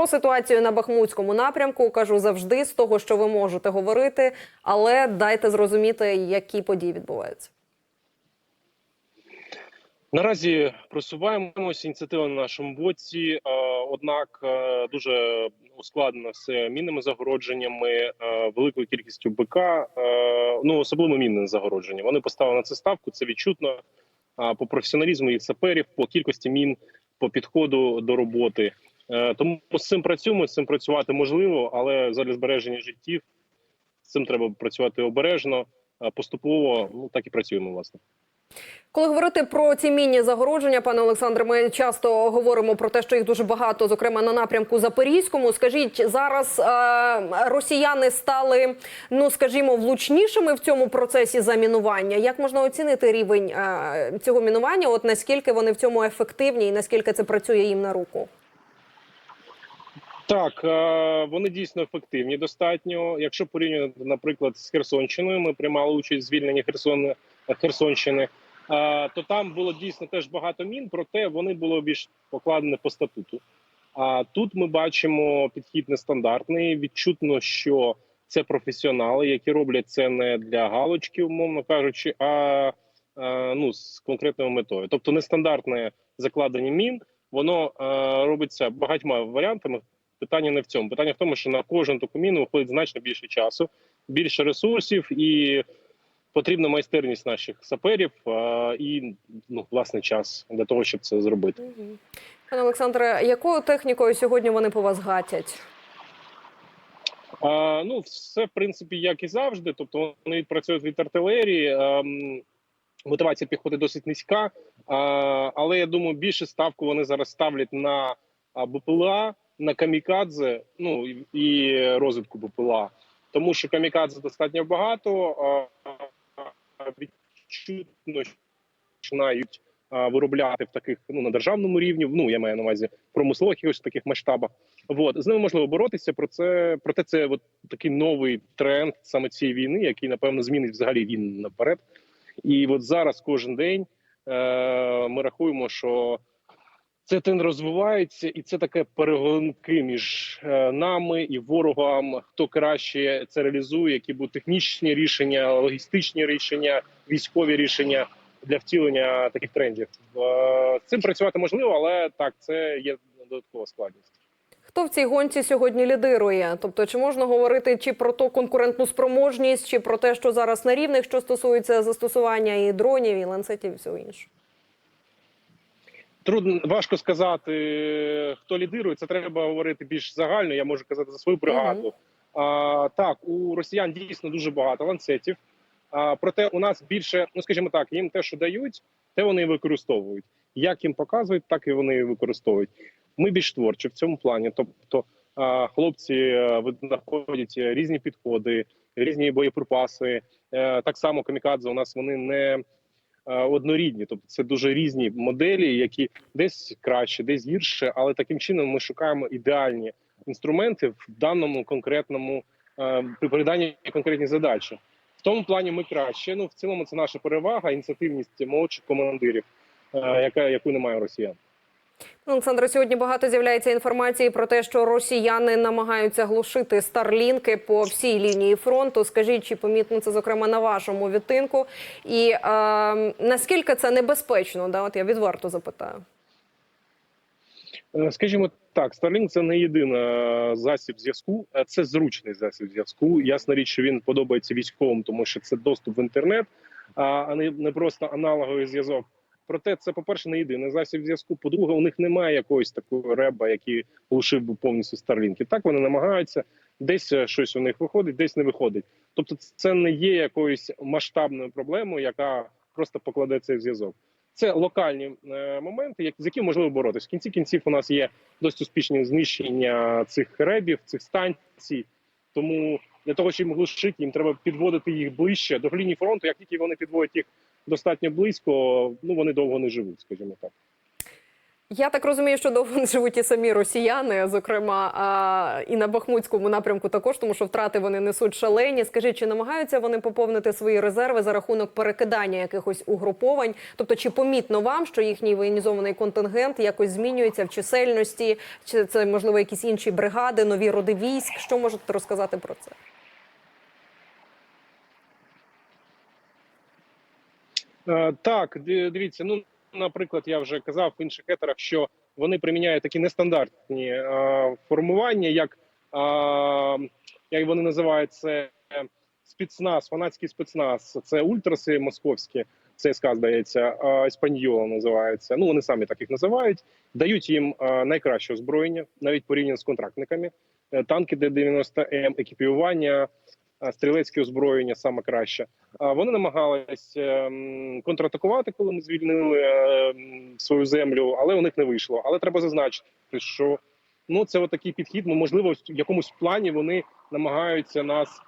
про ситуацію на Бахмутському напрямку. Кажу завжди з того, що ви можете говорити, але дайте зрозуміти, які події відбуваються. Наразі просуваємося ініціатива на нашому боці, е, однак е, дуже ускладнено все мінними загородженнями, е, великою кількістю БК, ну особливо мінне загородження. Вони поставили на це ставку. Це відчутно по професіоналізму їх саперів, по кількості мін, по підходу до роботи. Е, Тому з цим працюємо, з цим працювати можливо, але задля збереження життів з цим треба працювати обережно, е, поступово. Ну так і працюємо власне. Коли говорити про ці мінні загородження, пане Олександре, ми часто говоримо про те, що їх дуже багато, зокрема на напрямку Запорізькому. Скажіть, зараз е, росіяни стали, ну скажімо, влучнішими в цьому процесі замінування. Як можна оцінити рівень е, цього мінування? От наскільки вони в цьому ефективні, і наскільки це працює їм на руку? Так, е, вони дійсно ефективні. Достатньо. Якщо порівнювати, наприклад, з Херсонщиною, ми приймали участь в звільненні Херсон, Херсонщини, е, то там було дійсно теж багато мін, проте вони були більш покладені по статуту. А тут ми бачимо підхід нестандартний. Відчутно, що це професіонали, які роблять це не для галочки, умовно кажучи, а е, ну з конкретною метою. Тобто, нестандартне закладення мін, воно робиться багатьма варіантами. Питання не в цьому. Питання в тому, що на кожен таку міну виходить значно більше часу, більше ресурсів і потрібна майстерність наших саперів а, і ну власне час для того, щоб це зробити. Пане Олександре, якою технікою сьогодні вони по вас гатять? А, ну, все в принципі, як і завжди. Тобто вони відпрацюють від артилерії. ем, мотивація піхоти досить низька, а, але я думаю, більше ставку вони зараз ставлять на БПЛА, на камікадзе, ну і, розвитку БПЛА. Тому що камікадзе достатньо багато. Відчутно починають виробляти в таких ну на державному рівні. Ну я маю на увазі промислових якихось таких масштабах. Вот з ними можливо боротися. Про це проте це от такий новий тренд саме цієї війни, який напевно змінить взагалі війну наперед. І от зараз кожен день е, ми рахуємо, що цей тренд розвивається, і це таке перегонки між е, нами і ворогом. Хто краще це реалізує, які будуть технічні рішення, логістичні рішення, військові рішення для втілення таких трендів. Е, з цим працювати можливо, але так це є додаткова складність. Хто в цій гонці сьогодні лідирує? Тобто, чи можна говорити чи про ту конкурентну спроможність, чи про те, що зараз на рівних, що стосується застосування і дронів, і ланцетів, і всього іншого? Трудно важко сказати, хто лідирує. Це треба говорити більш загально. Я можу казати за свою бригаду. А, так, у росіян дійсно дуже багато ланцетів. А, проте у нас більше, ну скажімо так, їм те, що дають, те вони використовують. Як їм показують, так і вони використовують. Ми більш творчі в цьому плані. Тобто, а, хлопці е, знаходять різні підходи, різні боєприпаси. Е, Так само камікадзе у нас вони не е, однорідні, тобто це дуже різні моделі, які десь краще, десь гірше, але таким чином ми шукаємо ідеальні інструменти в даному конкретному е, при переданні конкретній задачі. В тому плані ми краще. Ну в цілому це наша перевага, ініціативність молодших командирів, е, яка яку немає росіян. Олександре, сьогодні багато з'являється інформації про те, що росіяни намагаються глушити старлінки по всій лінії фронту. Скажіть, чи помітно це зокрема на вашому відтинку? І е, наскільки це небезпечно? Да, от я відверто запитаю. Е, Скажімо так, Starlink – це не єдиний засіб зв'язку, а це зручний засіб зв'язку. Ясна річ, що він подобається військовим, тому що це доступ в інтернет, а не просто аналоговий зв'язок. Проте це, по-перше, не єдиний засіб зв'язку. По-друге, у них немає якоїсь такої реба, який глушив би повністю Starlink. Так вони намагаються десь е, щось у них виходить, десь не виходить. Тобто, це не є якоюсь масштабною проблемою, яка просто покладе цей зв'язок. Це локальні е, моменти, з якими можливо боротися. В кінці кінців у нас є досить успішні знищення цих ребів, цих станцій. Тому для того, щоб їм глушити, їм треба підводити їх ближче до лінії фронту. Як тільки вони підводять їх достатньо близько, ну вони довго не живуть, скажімо так. Я так розумію, що довго не живуть і самі росіяни, зокрема і на Бахмутському напрямку також, тому що втрати вони несуть шалені. Скажіть, чи намагаються вони поповнити свої резерви за рахунок перекидання якихось угруповань? Тобто, чи помітно вам, що їхній воєнізований контингент якось змінюється в чисельності? Чи це можливо якісь інші бригади, нові роди військ? Що можете розказати про це? Е, Так, дивіться, ну наприклад, я вже казав в інших етерах, що вони приміняють такі нестандартні е, формування, як, е, як вони називають це спецназ, фанатський спецназ. Це ультраси московські, ЦСКА, здається, Еспаньола називається. Ну вони самі так їх називають. Дають їм е, найкраще озброєння, навіть порівняно з контрактниками. Е, Танки Д-90М, екіпіювання, стрілецьке озброєння саме краще. А Вони намагались ем, контратакувати, коли ми звільнили ем, свою землю, але у них не вийшло. Але треба зазначити, що ну це отакий підхід. Ну, можливо, в якомусь плані вони намагаються нас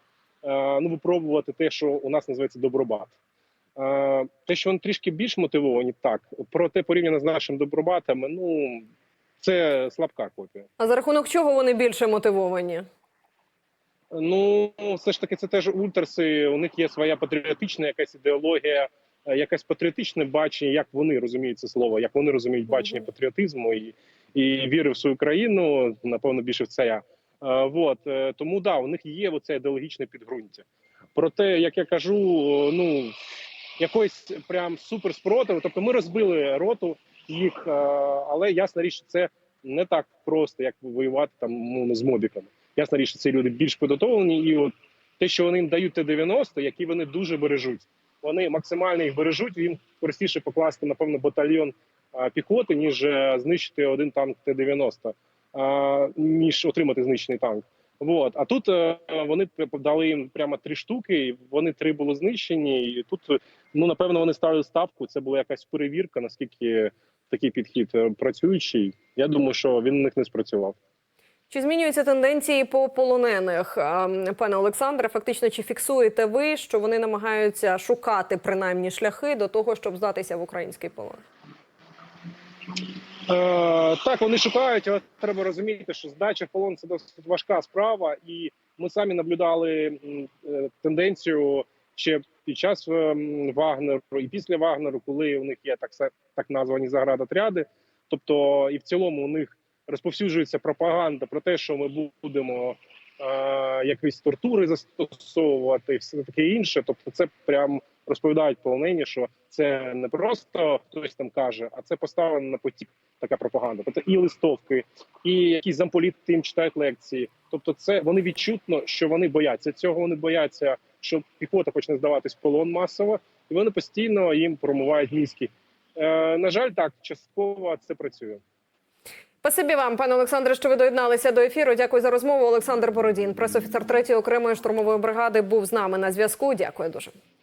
е, ну випробувати те, що у нас називається добробат. Е, Те, що вони трішки більш мотивовані, так проте порівняно з нашими добробатами, ну це слабка копія. А за рахунок чого вони більше мотивовані? Ну, все ж таки, це теж ультраси. У них є своя патріотична якась ідеологія, е, якесь патріотичне бачення, як вони розуміють це слово, як вони розуміють бачення патріотизму і, і віри в свою країну. Напевно, більше в це я. Е, Вот е, тому да, у них є оце ідеологічне підґрунтя. Проте, як я кажу, е, ну якоїсь прям супер спротиву. Тобто, ми розбили роту їх, е, але ясна річ, це не так просто, як воювати там ну, з мобіками. Ясна річ, ці люди більш підготовлені, і от те, що вони їм дають Т-90, які вони дуже бережуть. Вони максимально їх бережуть. Їм простіше покласти, напевно, батальйон піхоти, ніж е, знищити один танк Т-90, а, ніж отримати знищений танк. Вот. А тут е, вони дали їм прямо три штуки, вони три були знищені. І тут, е, ну напевно, вони ставили ставку. Це була якась перевірка, наскільки такий підхід працюючий. Я думаю, що він у них не спрацював. Чи змінюються тенденції по полонених, пане Олександре? Фактично, чи фіксуєте ви, що вони намагаються шукати принаймні шляхи до того, щоб здатися в український полон? Е, так, вони шукають, але треба розуміти, що здача в полон це досить важка справа, і ми самі наблюдали е, тенденцію ще під час ем, Вагнеру і після Вагнеру, коли у них є так так названі заградотряди. Тобто, і в цілому у них розповсюджується пропаганда про те, що ми будемо е, якісь тортури застосовувати, все таке інше. Тобто, це прям розповідають полонені, що це не просто хтось там каже, а це поставлено на потік така пропаганда. Тобто і листовки, і якісь замполіти їм читають лекції. Тобто, це вони відчутно, що вони бояться цього. Вони бояться, що піхота почне здаватись полон масово, і вони постійно їм промивають мізки. Е, на жаль, так частково це працює. Спасибі вам, пане Олександре, що ви доєдналися до ефіру. Дякую за розмову. Олександр Бородін, пресофіцер 3-ї окремої штурмової бригади, був з нами на зв'язку. Дякую дуже.